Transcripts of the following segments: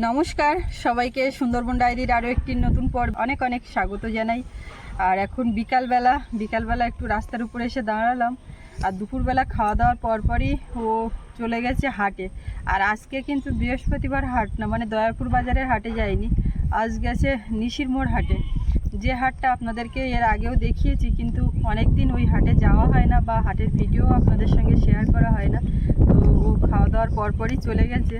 নমস্কার, সবাইকে সুন্দরবন ডায়েরির আরও একটি নতুন পর্ব অনেক অনেক স্বাগত জানাই। আর এখন বিকালবেলা বিকালবেলা একটু রাস্তার উপরে এসে দাঁড়ালাম। আর দুপুরবেলা খাওয়া দাওয়ার পরপরই ও চলে গেছে হাটে। আর আজকে কিন্তু বৃহস্পতিবার হাট না মানে দয়াপুর বাজারের হাটে যায়নি আজ গেছে নিশির মোড় হাটে। যে হাটটা আপনাদেরকে এর আগেও দেখিয়েছি, কিন্তু অনেক দিন ওই হাটে যাওয়া হয় না বা হাটের ভিডিও আপনাদের সঙ্গে শেয়ার করা হয় না। তো ও খাওয়া দাওয়ার পরপরই চলে গেছে।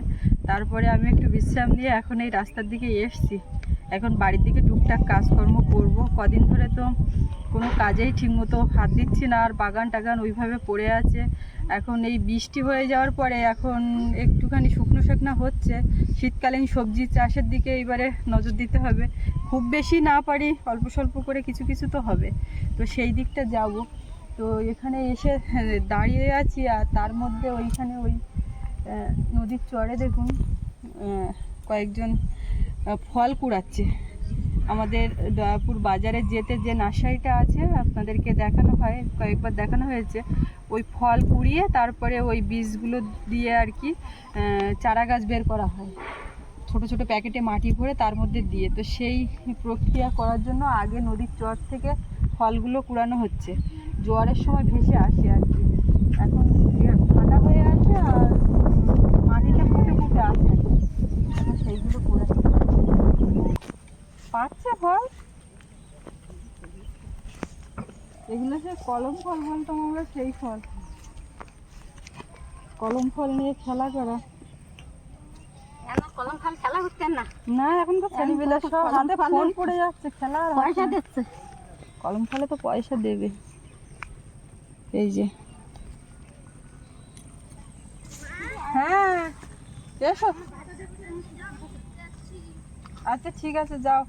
তারপরে আমি একটু বিশ্রাম নিয়ে এখন এই রাস্তার দিকে এসছি। এখন বাড়ির দিকে টুকটাক কাজকর্ম করব। কদিন ধরে তো কোনো কাজেই ঠিকমতো হাত দিচ্ছি না, আর বাগান টাগান ওইভাবে পড়ে আছে। এখন এই বৃষ্টি হয়ে যাওয়ার পরে এখন একটুখানি শুকনো শুকনো হচ্ছে। শীতকালীন সবজি চাষের দিকে এবারে নজর দিতে হবে। খুব বেশি না পারি, অল্প স্বল্প করে কিছু কিছু তো হবে। তো সেই দিকটা যাব। তো এখানে এসে দাঁড়িয়ে আছি, আর তার মধ্যে ওইখানে ওই নদীর চরে দেখুন কয়েকজন ফল কুড়াচ্ছে। আমাদের দয়াপুর বাজারে যেতে যে নার্সারিটা আছে, আপনাদেরকে দেখানো হয়, কয়েকবার দেখানো হয়েছে, ওই ফল কুড়িয়ে তারপরে ওই বীজগুলো দিয়ে আর কি চারা গাছ বের করা হয়। ছোট ছোট প্যাকেটে মাটি ভরে তার মধ্যে দিয়ে। তো সেই প্রক্রিয়া করার জন্য আগে নদীর চর থেকে ফলগুলো কুড়ানো হচ্ছে। জোয়ারের সময় ভেসে আসে আর কি। এখন ফাটা হয়ে আছে আর আছে। সেইগুলো কুড়াচ্ছে পাচ্ছে ফল? এগুলো সে কলম ফল বলতাম আমরা সেই ফল। কলম ফল নিয়ে খেলা করা। কলম খাল খেলা করতেন না? না এখন তো ছেলেবেলা সব কলম হাতে ফোন পড়ে যাচ্ছে খেলা আর পয়সা দিচ্ছে। কলম ফলে তো পয়সা দেবে। এই যে। হ্যাঁ। এসো। আচ্ছা ঠিক আছে যাও।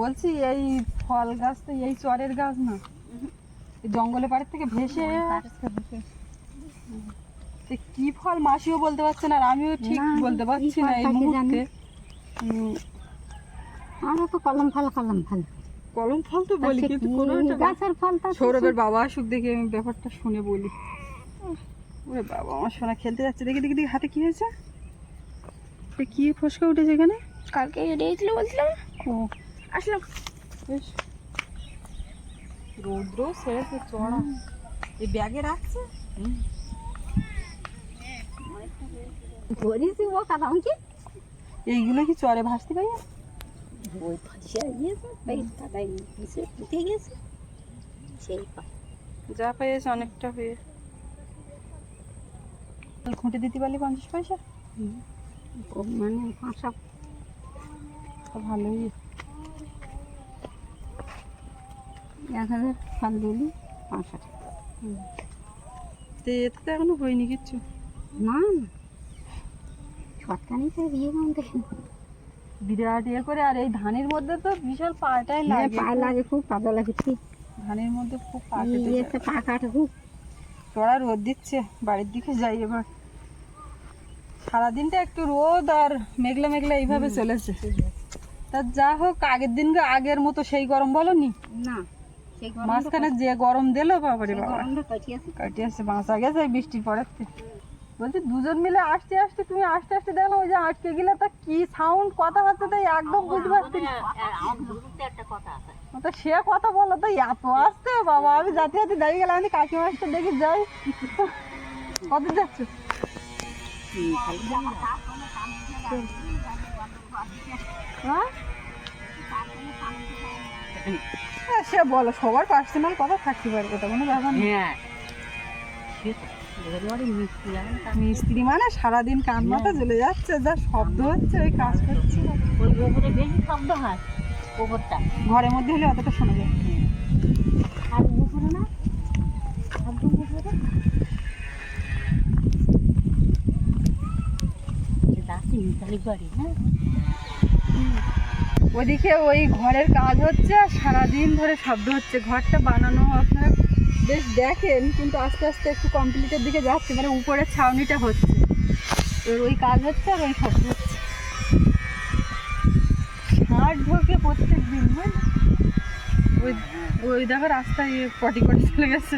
বলছি এই ফল গাছ তো এই চরের গাছ না? জঙ্গলে পাড়ের থেকে ভেসে কি ফল মাসিও বলতে পারছে না আর আমিও ঠিক বলতে পারছি না এই মুহূর্তে। আমরা তো কলম ফল কলম ফল। কলম ফল তো বলি কিন্তু কোনো গাছের ফল তো সৌরভের বাবা আসুক দেখে আমি ব্যাপারটা শুনে বলি। ওরে বাবা আমার সোনা খেলতে যাচ্ছে। দেখি দেখি দেখি হাতে কি হয়েছে? এ কি ফসকা উঠেছে এখানে? কালকে এড়িয়েছিল বলছিলাম। ও। আসলাম বেশ। রৌদ্র সেরেছে চড়া। এই ব্যাগে রাখছে? ধরেছি ও কাদা কি এইগুলো কি চরে ভাসতে পারি? ওই ফাঁসিয়া গিয়েছে এই কাদায় পিছে উঠে গেছে। সেই যা পেয়েছে অনেকটা হয়ে খুঁটে দিতে পারলি পঞ্চাশ পয়সা? ও মানে ভালোই। এক হাজার ফল দিলি টাকা। তো এতে তো এখনও হয়নি কিচ্ছু। না বিয়ে বিরাট ইয়ে করে আর এই ধানের মধ্যে তো বিশাল পাটাই লাগে হ্যাঁ, লাগে খুব কাদা লাগে ঠিক ধানের মধ্যে খুব পা কেটে যায়। ইয়েতে পা কাটে খুব চড়া রোদ দিচ্ছে বাড়ির দিকে যাই এবার। সারাদিনটা একটু রোদ আর মেঘলা মেঘলা এইভাবে চলেছে। তা যা হোক আগের দিন আগের মতো সেই গরম বলনি? না মাঝখানে যে গরম দিল বাবারে বাবা। কাটিয়েছে বাঁচা গেছে এই বৃষ্টির পরের থেকে। বলছি দুজন মিলে আসতে আসতে তুমি আসতে আসতে দেখো ওই যে আটকে গেলে তা কি সাউন্ড কথা হচ্ছে তাই একদম বুঝতে পারছি না। কথা আছে। তো সে কথা বলো তো এত আসতে বাবা আমি জাতি জাতি দাঁড়িয়ে গেলাম আমি কাকিমা আসতে দেখি যাই। কত যাচ্ছে? হ্যাঁ? হ্যাঁ, সে বলো সবার পার্সোনাল কথা থাকতে পারে ওটা কোনো ব্যাপার হ্যাঁ। মিস্ত্রি মানে সারাদিন কান মাথা জ্বলে যাচ্ছে যা শব্দ হচ্ছে ওই কাজ করছে। ওই গোবরে বেশি শব্দ হয় গোবরটা। ঘরের মধ্যে হলে অতটা শোনা যায় আর উপরে না ওদিকে ওই ঘরের কাজ হচ্ছে, আর সারাদিন ধরে শব্দ হচ্ছে। ঘরটা বানানো আপনারা বেশ দেখেন, কিন্তু আস্তে আস্তে একটু কমপ্লিটের দিকে যাচ্ছে মানে উপরের ছাউনিটা হচ্ছে। এবার ওই কাজ হচ্ছে, আর ওই শব্দ হচ্ছে। হাট ঢোকে প্রত্যেক দিন? ওই ওই দেখো রাস্তায় পটি করে চলে গেছে।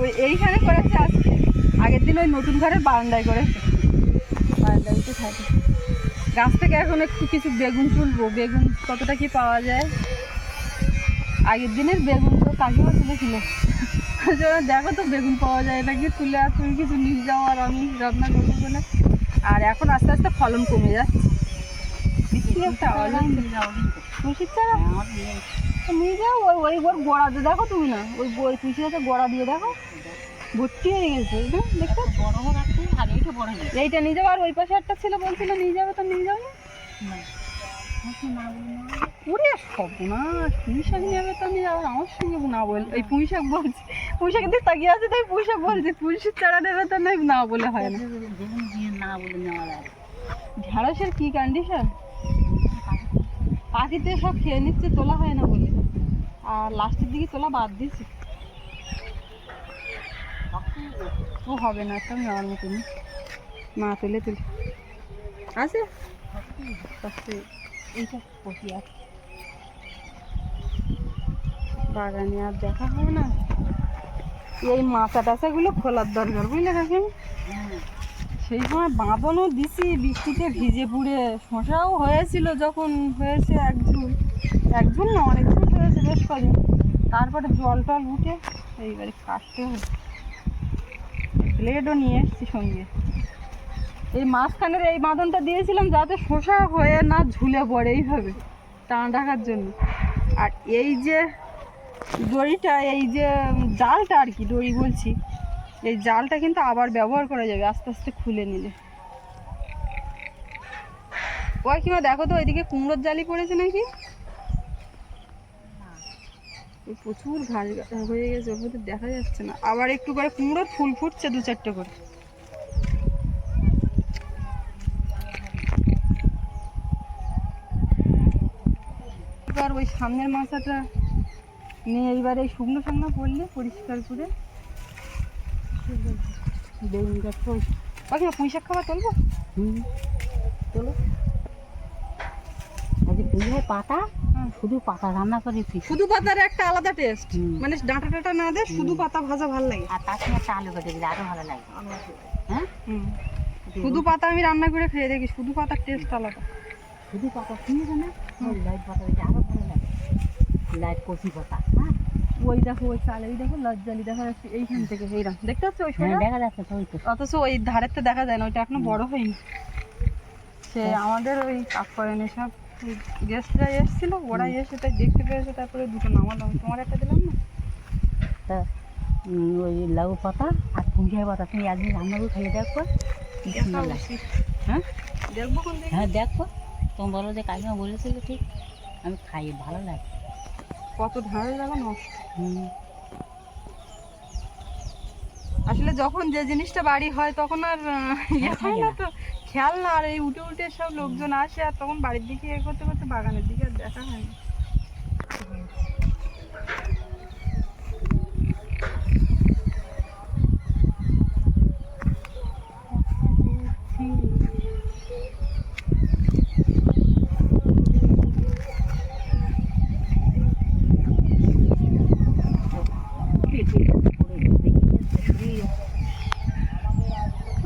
ওই এইখানে করেছে আজকে আগের দিন ওই নতুন ঘরের বারান্দায় করে বাড়িতে থাকে। গাছ থেকে এখন একটু কিছু বেগুন তুলবো বেগুন কতটা কি পাওয়া যায়? আগের দিনের বেগুন তো কাকিমা তুলেছিল বলছে, দেখো তো বেগুন পাওয়া যায় নাকি? তুলে আর তুমি কিছু নিয়ে যাও আর আমি রান্না করব বলে। আর এখন আস্তে আস্তে ফলন কমে যাচ্ছে। তুলসীর চারা? তো নিয়ে যাও। ওই ওই ওর গোড়াতে দেখো তুমি না। ওই বই তুলসী গাছের গোড়া দিয়ে দেখো। ভর্তি হয়ে গেছে। দেখতে এইটা এইটা নিয়ে যাব আর ওই পাশে একটা ছিল বলছিল, নিয়ে যাবে তো, নিয়ে যাও না? নিয়ে যাবে তো, নিয়ে যাবে আমার না বল এই পুঁই শাক বলছি পুঁই তাকিয়ে আছে তুলসীর চারা নেবে তো না বলে হয় না। বলে নেওয়া কি কন্ডিশন পাখিতে সব খেয়ে নিচ্ছে, তোলা হয় না বলে। আর লাস্টের দিকে তোলা বাদ দিয়েছে। ও হবে না, একটা নেওয়ার মতন মা তুলে তুলে। আছে? এইটা কপি আছে। বাগানে আর দেখা হয় না। এই মাচা টাচাগুলো খোলার দরকার, বুঝলে কাকিমা সেই সময় বাঁধনও দিছি, বৃষ্টিতে ভিজে পুড়ে শশাও হয়েছিল যখন হয়েছে একজন একজন না অনেকজন হয়েছে বেশ কদিন। তারপরে জল টল উঠে এইবারে কাটতে হবে। ব্লেডও নিয়ে এসছি সঙ্গে। এই মাঝখানের এই বাঁধনটা দিয়েছিলাম যাতে শশা হয়ে না ঝুলে পড়ে এইভাবে, টান রাখার জন্য। আর এই যে দড়িটা, এই যে জালটা আর কি, দড়ি বলছি, এই জালটা কিন্তু আবার ব্যবহার করা যাবে, আস্তে আস্তে খুলে নিলে। ওই কিমা দেখো তো, ওইদিকে কুমড়োর জালি পড়েছে নাকি? প্রচুর ঘাস হয়ে গেছে ওর মধ্যে দেখা যাচ্ছে না। আবার একটু করে কুমড়োর ফুল ফুটছে দু চারটে করে। এবার ওই সামনের মাথাটা নিয়ে এইবার এই শুকনো শুকনো পড়লে পরিষ্কার করে বেগুন পাখি পুঁই শাক খাবার তুলবো? হুম। আজকে পুজোয় পাতা। শুধু পাতা রান্না করে ফিস শুধু পাতার একটা আলাদা টেস্ট মানে ডাঁটা টাটা না দে শুধু পাতা ভাজা ভালো লাগে। আর তার সঙ্গে একটা আলু কেটে দিলে আরও ভালো লাগে। হ্যাঁ? শুধু পাতা আমি রান্না করে খেয়ে দেখি শুধু পাতার টেস্ট আলাদা। শুধু পাতা কিনে না? লাইট পাতা দিলে আরও ভালো লাগে। লাইট কচি পাতা হ্যাঁ? ওই দেখো ওই চালে ওই দেখো লজ্জালি দেখা যাচ্ছে এইখান থেকে এইরাম দেখতে পাচ্ছ ওই হ্যাঁ সোজা দেখা যাচ্ছে তো ওই তো। অথচ ওই ধারেতে দেখা যায় না ওইটা এখনও বড় হয়নি। সে আমাদের ওই কাজ করেন এসব গেস্টরা এসেছিল ওরা এসে তাই দেখতে পেয়েছে তারপরে দুটো নামালাম তোমার একটা দিলাম না? তা ওই লাউ পাতা আর পুঁজিয়া পাতা। তুমি একদিন রান্না করে খাইয়ে দেখো হ্যাঁ? দেখব হ্যাঁ দেখো। তুমি বলো যে কাকিমা বলেছিল ঠিক। আমি খাই ভালো লাগে। কত ধারে যাব নষ্ট। হুম। আসলে যখন যে জিনিসটা বাড়ি হয় তখন আর ইয়ে হয় না। তো খেয়াল না আর এই উঠে উঠে সব লোকজন আসে আর তখন বাড়ির দিকে এ করতে করতে বাগানের দিকে আর দেখা হয় না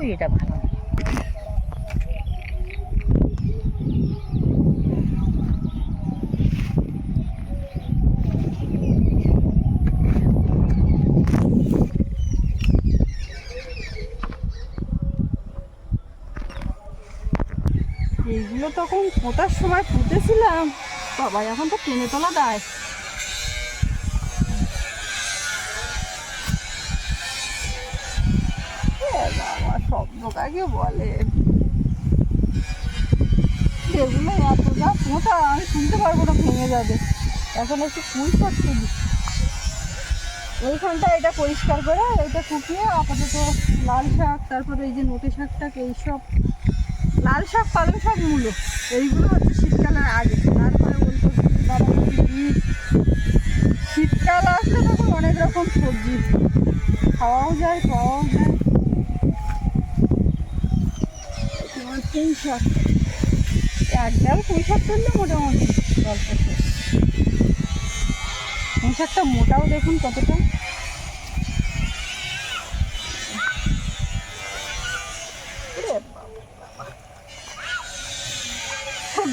ওই এটা ভালো না। এইগুলো তখন পোতার সময় পুঁতেছিলাম। বাবা, এখন তো টেনে তোলা দেয়। বলে। এগুলো পোঁতা আমি শুনতে পারব না, ভেঙে যাবে। এখন একটু এটা পরিষ্কার করে, এটা আপাতত লাল শাক, তারপরে এই যে নোটে শাকটাকে, এইসব লাল শাক, পালং শাক, মূলো। এইগুলো হচ্ছে শীতকালের আগে। তারপরে ওলকপি বাঁধাকপি শীতকাল আসলে তখন অনেক রকম সবজি। খাওয়াও যায় খাওয়াও যায়। তোমার পুঁই শাক। এক ডাল পুঁই শাক করলে মোটামুটি গল্প। পুঁই শাকটা মোটাও দেখুন কতটা।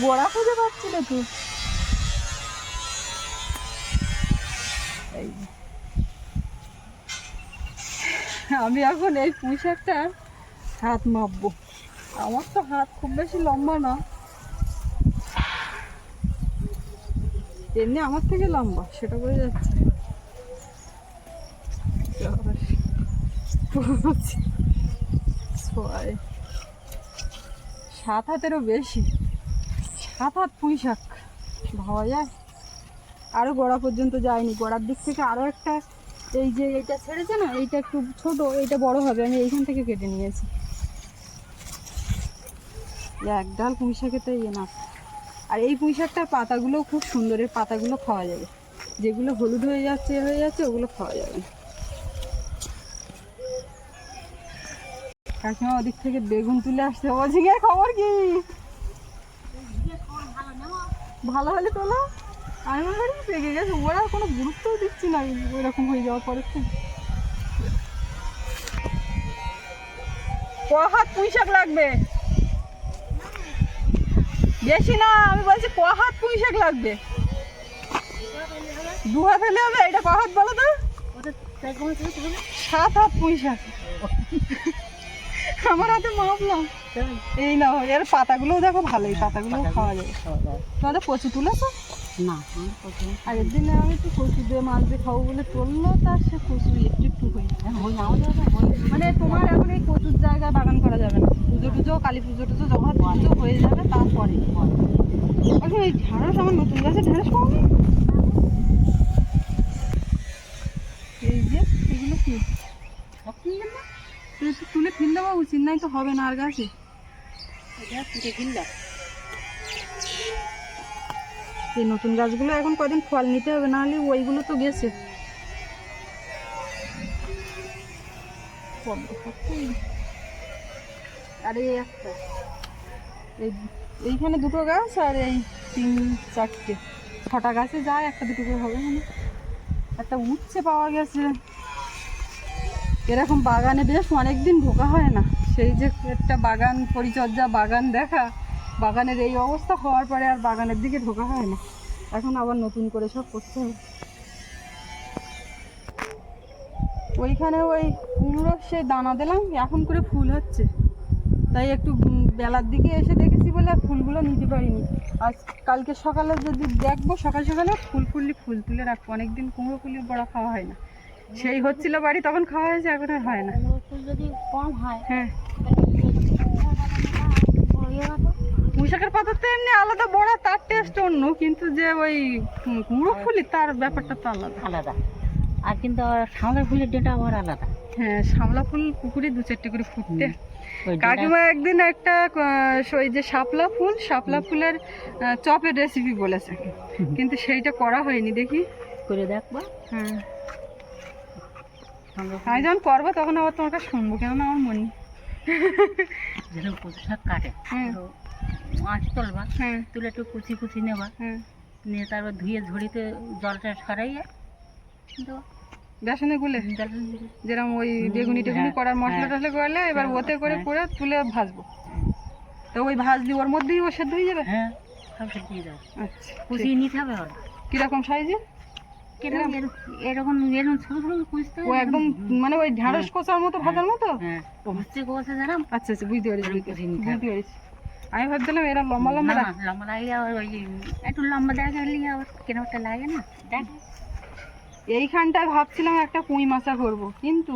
গোড়া খুঁজে পাচ্ছি না তো। আমি এখন এই পুঁশাকটা হাত মাপবো। আমার তো হাত খুব বেশি লম্বা না। এমনি আমার থেকে লম্বা, সেটা বোঝা যাচ্ছে ছয়। সাত হাতেরও বেশি। হাত পুঁই শাক। ভাবা যায়। আরও গোড়া পর্যন্ত যায়নি। গোড়ার দিক থেকে আরও একটা এই যে এটা ছেড়েছে না, এইটা একটু ছোট, এইটা বড় হবে। আমি এইখান থেকে কেটে নিয়েছি। এক ডাল পুঁই শাকেতে ইয়ে না। আর এই পুঁই শাকটার পাতাগুলোও খুব সুন্দর। এর পাতাগুলো খাওয়া যাবে। যেগুলো হলুদ হয়ে যাচ্ছে হয়ে যাচ্ছে, ওগুলো খাওয়া যাবে। না। কাকিমা ওদিক থেকে বেগুন তুলে আসছে। বলছি খবর কি? ভালো হলে তোলো আমি মনে করি পেকে গেছে। ওরা কোনো গুরুত্বও দিচ্ছি না ওইরকম হয়ে যাওয়ার পরে থেকে ক হাত পুঁই শাক লাগবে? বেশি না, আমি বলছি ক হাত পুঁই শাক লাগবে? দু হাত হলে হবে, এটা ক হাত বলো তো? সাত হাত পুঁই শাক আমার হাতে মাপলাম এই না এর পাতাগুলোও দেখো ভালোই পাতাগুলোও খাওয়া যাবে তোমাদের কচু তুলেছো? না আগের দিনে আমি তো কচু দিয়ে মাছ দিয়ে খাব বলে তুললো তার সে কচু একটু একটু হয়ে যায়। মানে তোমার এখন এই কচুর জায়গায় বাগান করা যাবে না। পুজো টুজো কালী পুজো টুজো যখন পুজো হয়ে যাবে তারপরে। এখন এই ঢেঁড়স আমার নতুন গাছে ঢেঁড়স পাবো এই যে এগুলো কি? তুলে ফেল দেওয়া উচিত নাই তো হবে না আর গাছে। এই নতুন গাছগুলো এখন কদিন ফল নিতে হবে নাহলে ওইগুলো তো গেছে। আর এই এইখানে দুটো গাছ আর এই তিন চারটে। ছটা গাছে যায়, একটা দুটো করে হবে মানে। একটা উচ্ছে পাওয়া গেছে। এরকম বাগানে বেশ অনেক দিন ঢোকা হয় না। সেই যে একটা বাগান পরিচর্যা, বাগান দেখা, বাগানের এই অবস্থা হওয়ার পরে আর বাগানের দিকে ঢোকা হয় না। এখন আবার নতুন করে সব করতে হবে ওইখানে ওই কুমড়ো সে দানা দিলাম, এখন করে ফুল হচ্ছে। তাই একটু বেলার দিকে এসে দেখেছি বলে আর ফুলগুলো নিতে পারিনি। আজ কালকে সকালে যদি দেখব সকাল সকালে ফুল ফুললি ফুল তুলে রাখব। অনেকদিন কুমড়ো ফুলি বড়া খাওয়া হয় না। সেই হচ্ছিল বাড়ি তখন খাওয়া হয়েছে এখন আর হয় না। যদি কম হয়। হ্যাঁ পুঁইশাকের পাতার তো এমনি আলাদা বড়া তার টেস্ট অন্য কিন্তু যে ওই কুমড়ো ফুলি তার ব্যাপারটা তো আলাদা। আলাদা। আর কিন্তু শামলা ফুলের ডেটা আবার আলাদা। হ্যাঁ শামলা ফুল পুকুরে দু চারটে করে ফুটতে। কাকিমা একদিন একটা ওই যে শাপলা ফুল শাপলা ফুলের চপের রেসিপি বলেছে। কিন্তু সেইটা করা হয়নি দেখি। করে দেখবা। হ্যাঁ। আমি যখন করব তখন আবার তোমার কাছে শুনব কেননা আমার মনে। যেরকম কচু শাক কাটে। তো মাছ তুলবা হ্যাঁ। তুলে একটু কুচি কুচি নেবা হ্যাঁ। নিয়ে তারপর ধুয়ে ঝুড়িতে জলটা সরাইয়ে বেসনে গুলে যেরকম ওই বেগুনি টেগুনি হ্যাঁ, করার মশলা হ্যাঁ। টসলা করলে এবার হ্যাঁ, ওতে করে হ্যাঁ। করে তুলে ভাজবো। তো ওই ভাজলি ওর মধ্যেই ও সেদ্ধ হয়ে যাবে? হ্যাঁ সব সব দিয়ে দাও আচ্ছা কুচিয়ে নিতে হবে ওরা। কীরকম সাইজে? এরকম- এরকম এরকম ছোট ছোট কুচতে ও একদম মানে ওই ঢ্যাঁড়স কষার মতো ভাজার মতো? হ্যাঁ হচ্ছে যেরকম আচ্ছা আচ্ছা বুঝতে পেরেছি বুঝতে পেরেছি। আমি ভাবছিলাম এরা লম্বা লম্বা লম্বা লাগে আবার ওই একটু লম্বা দেখা গেলে আবার কেন একটা লাগে না। দেখ। এইখানটায় ভাবছিলাম একটা পুঁই মাচা করব কিন্তু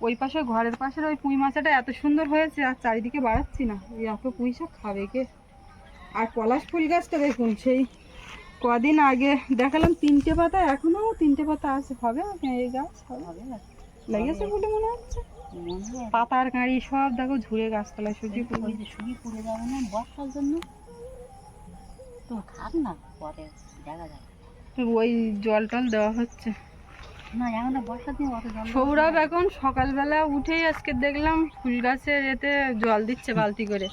ওই পাশে ঘরের পাশের ওই পুঁই মাচাটা এত সুন্দর হয়েছে আর চারিদিকে বাড়াচ্ছি না। ওই এত পুঁই শাক খাবে কে? আর পলাশ ফুল গাছটা দেখুন সেই কদিন আগে দেখালাম তিনটে পাতা এখনও তিনটে পাতা আছে। হবে? এই গাছ হবে। লেগেছে বলে মনে হচ্ছে? পাতার গাড়ি সব দেখো ঝুড়ে গাছতলায় যে শুকিয়ে পড়ে যাবে না বর্ষার জন্য? তো থাক না পরে দেখা যাবে। ওই জল টল দেওয়া হচ্ছে। সৌরভ এখন সকালবেলা উঠেই আজকে দেখলাম ফুল গাছের এতে জল দিচ্ছে বালতি করে।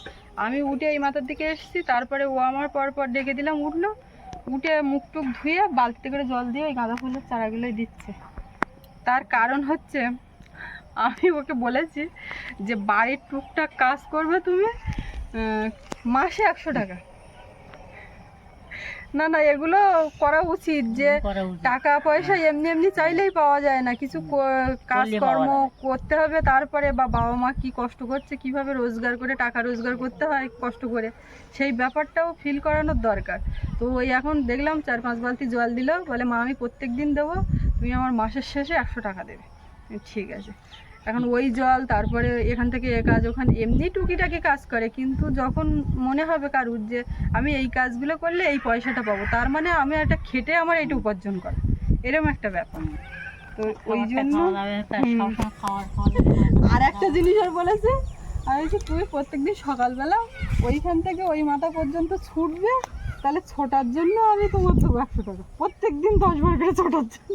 আমি উঠে এই মাথার দিকে এসেছি তারপরে ও আমার পর পর ডেকে দিলাম উঠল। উঠে মুখ টুক ধুয়ে বালতিতে করে জল দিয়ে ওই গাঁদা ফুলের চারাগুলোই দিচ্ছে। তার কারণ হচ্ছে, আমি ওকে বলেছি যে বাড়ির টুকটাক কাজ করবে তুমি মাসে একশো টাকা। না না এগুলো করা উচিত যে টাকা পয়সা এমনি এমনি চাইলেই পাওয়া যায় না। কিছু কাজকর্ম করতে হবে তারপরে বা বাবা মা কি কষ্ট করছে কীভাবে রোজগার করে টাকা রোজগার করতে হয় কষ্ট করে সেই ব্যাপারটাও ফিল করানোর দরকার। তো ওই এখন দেখলাম চার পাঁচ বালতি জল দিল বলে মা আমি প্রত্যেক দিন দেবো তুমি আমার মাসের শেষে একশো টাকা দেবে। ঠিক আছে। এখন ওই জল তারপরে এখান থেকে এ কাজ ওখানে এমনি টুকিটাকি কাজ করে কিন্তু যখন মনে হবে কারুর যে আমি এই কাজগুলো করলে এই পয়সাটা পাবো তার মানে আমি একটা খেটে আমার এটা উপার্জন করা। এরকম একটা ব্যাপার। তো ওই জন্য তা। আর একটা জিনিস আর বলেছে আমি বলছি তুমি প্রত্যেকদিন সকালবেলা ওইখান থেকে ওই মাথা পর্যন্ত ছুটবে তাহলে ছোটার জন্য আমি তোমার দেবো একশো টাকা। প্রত্যেক দিন দশ বার করে ছোটার জন্য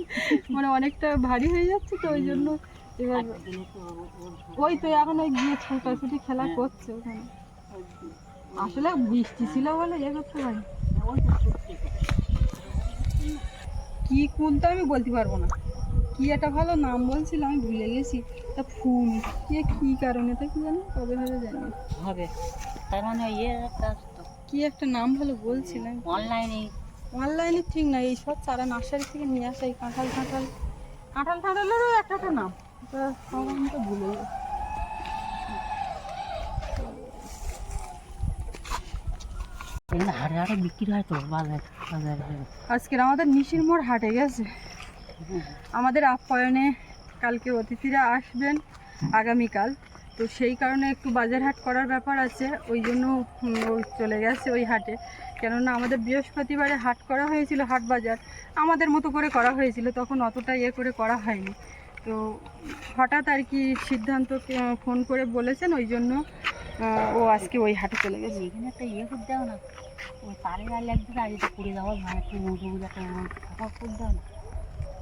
মানে অনেকটা ভারী হয়ে যাচ্ছে তো ওই জন্য এবার ওর- ওই তো এখন ওই গিয়ে ছোটাছুটি খেলা করছে ওখানে। আসলে বৃষ্টি ছিল বলে ইয়ে করতে পারি। কি কোন তো আমি বলতে পারব না। কি একটা ভালো নাম বলছিল আমি ভুলে গেছি। তা ফুল কে কি কারণে তা কি জানি কবে হবে জানি। হবে। তার মানে ইয়ে কি একটা নাম ভালো বলছিলাম অনলাইনে। অনলাইনে ঠিক না এই সব চারা নার্সারি থেকে নিয়ে আসা এই কাঁঠাল কাঁঠাল। কাঁঠাল কাঁঠালেরও একটা একটা নাম। ভুলে হাটে হাটে বিক্রি হয় তো বাজার বাজারে আজকের আমাদের নিশির মোড় হাটে গেছে। আমাদের আপ্যায়নে কালকে অতিথিরা আসবেন আগামীকাল। তো সেই কারণে একটু বাজার হাট করার ব্যাপার আছে ওই জন্য চলে গেছে ওই হাটে। কেননা আমাদের বৃহস্পতিবারে হাট করা হয়েছিল হাট বাজার। আমাদের মতো করে করা হয়েছিল তখন অতটা ইয়ে করে করা হয়নি। তো হঠাৎ আর কি সিদ্ধান্ত ফোন করে বলেছেন ওই জন্য ও আজকে ওই হাটে চলে গেছে। এখানে একটা ইয়ে করে দাও না। ওই তারে গায়ে লাগছে আর এটা পুড়ে যাওয়ার ভয় একটু মজুর একটা খাবার করে দাও না।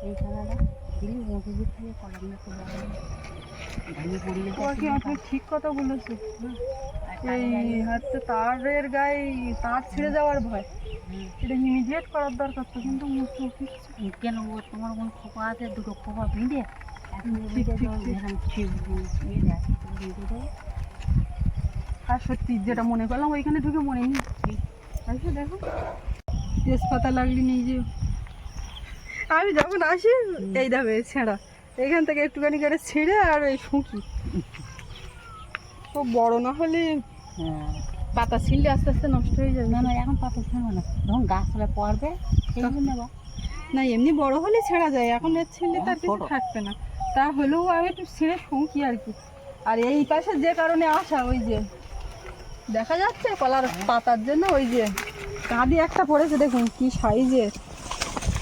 এই খানাটা দিলি মজুর থেকে কলাম না তো ভেঙে পড়ে গেছে ও কি আপনি ঠিক কথা বলেছে এই হচ্ছে তারের গায়ে তার ছিঁড়ে যাওয়ার ভয়। এটা ইমিডিয়েট করার দরকার তো কিন্তু কেন তোমার কোন খোপা আছে? দুটো খোপা বেঁধে? আর সত্যি যেটা মনে করলাম ওইখানে ঢুকে মনে নেই। আসো দেখো। তেজপাতা লাগলি যে। আমি যখন আসি এই এই ছেঁড়া। এখান থেকে একটুখানি করে ছিঁড়ে আর ওই শুঁকি। তো বড় না হলে পাতা ছিঁড়লে আস্তে আস্তে নষ্ট হয়ে যাবে। না না এখন পাতা ছেড়ো না। যখন গাছটা পড়বে সেই জন্য বা না এমনি বড় হলে ছেঁড়া যায়। এখন এর ছিঁড়লে তার কিছু থাকবে না। তা হলেও আমি একটু ছেড়ে শুঁকি আর কি। আর এই পাশে যে কারণে আসা, ওই যে দেখা যাচ্ছে কলার পাতার জন্য, ওই যে কাঁদি একটা পড়েছে, দেখুন কি সাইজের,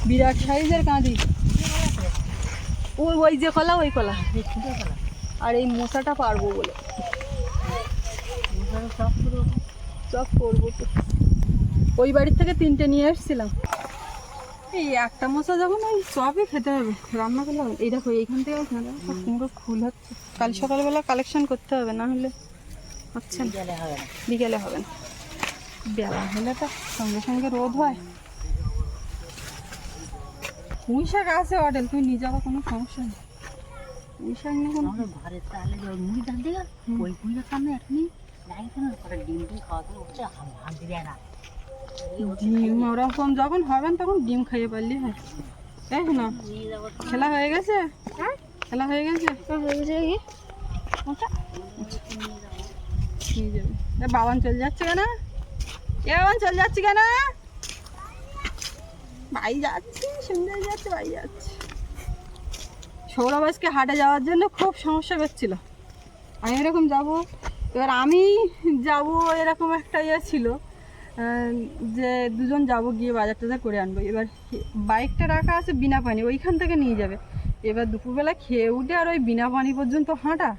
বিরাট সাইজের কাঁদি। ওই ওই যে কলা, ওই কলা। আর এই মশাটা পারব বলে। সব করব তো। ওই বাড়ির থেকে তিনটে নিয়ে এসেছিলাম। এই একটা মশা যখন ওই সবই খেতে হবে রান্না করলে এই দেখো এইখান থেকে সব কুমড়ো ফুল হচ্ছে। কাল সকালবেলা কালেকশন করতে হবে না হলে হচ্ছে বিকেলে হবে না। বেলা হলে তো সঙ্গে সঙ্গে রোদ হয়। পুঁই শাক আছে অডেল তুই নিয়ে যাওয়া কোনো সমস্যা নেই। পুঁই শাক নিয়ে কোনো আমাদের ঘরের মুড়ি দান দিকে হুম। ওই কুইটার সামনে এখনই লাগছে না ডিম দিয়ে খাওয়া দাওয়া হচ্ছে হাত দিয়ে না ডিম ওরকম যখন হবেন তখন ডিম খাইয়ে পারলি হয়। তাই না। খেলা হয়ে গেছে? খেলা হয়ে গেছে? হয়ে আচ্ছা। বাবান চলে যাচ্ছে কেন? এ বাবান চলে যাচ্ছে কেন? ভাই যাচ্ছে সন্ধ্যায় যাচ্ছে ভাই যাচ্ছে। সৌরভ আজকে হাটে যাওয়ার জন্য খুব সমস্যা করছিল। আমি এরকম যাব এবার আমি যাব এরকম একটা ইয়ে ছিল। যে দুজন যাব গিয়ে বাজার টাজার করে আনব। এবার বাইকটা রাখা আছে বিনা পানি ওইখান থেকে নিয়ে যাবে। এবার দুপুরবেলা খেয়ে উঠে আর ওই বিনা পানি পর্যন্ত হাঁটা।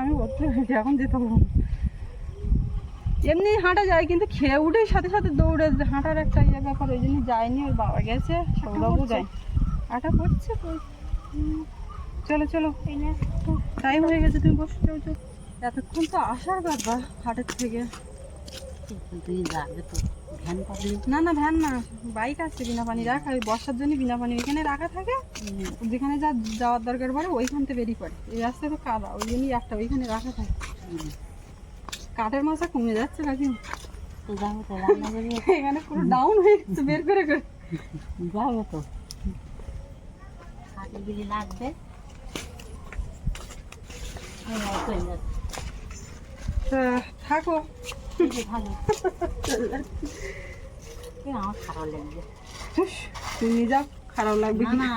আমি অত এখন যেতে পারব। এমনি হাঁটা যায় কিন্তু খেয়ে উঠেই সাথে সাথে দৌড়ে হাঁটার একটা ইয়ে ব্যাপার ওই জন্য যায়নি ওর বাবা গেছে সৌরভও যায়। আটা পড়ছে চলো চলো। টাইম হয়ে গেছে তুমি বসে চলো। এতক্ষণ তো আসার ব্যাপার হাটের থেকে। তুই যাবে তো ভ্যান পাবলি না না ভ্যান না। বাইক আছে বিনা পানি রাখা ওই বর্ষার জন্য বিনা পানি ওইখানে রাখা থাকে। যেখানে যা যাওয়ার দরকার পড়ে ওইখান থেকে বেরিয়ে পড়ে। এই রাস্তায় তো কাদা ওই জন্যই একটা ওইখানে রাখা থাকে। কাঠের মাছা কমে যাচ্ছে নাকি? তো যাব তো রান্না করব এখানে পুরো ডাউন হয়ে গেছে বের করে করে। যাব তো। লাগবে। থাকো। আমার খারাপ লাগবে তুমি যাও খারাপ লাগবে। না।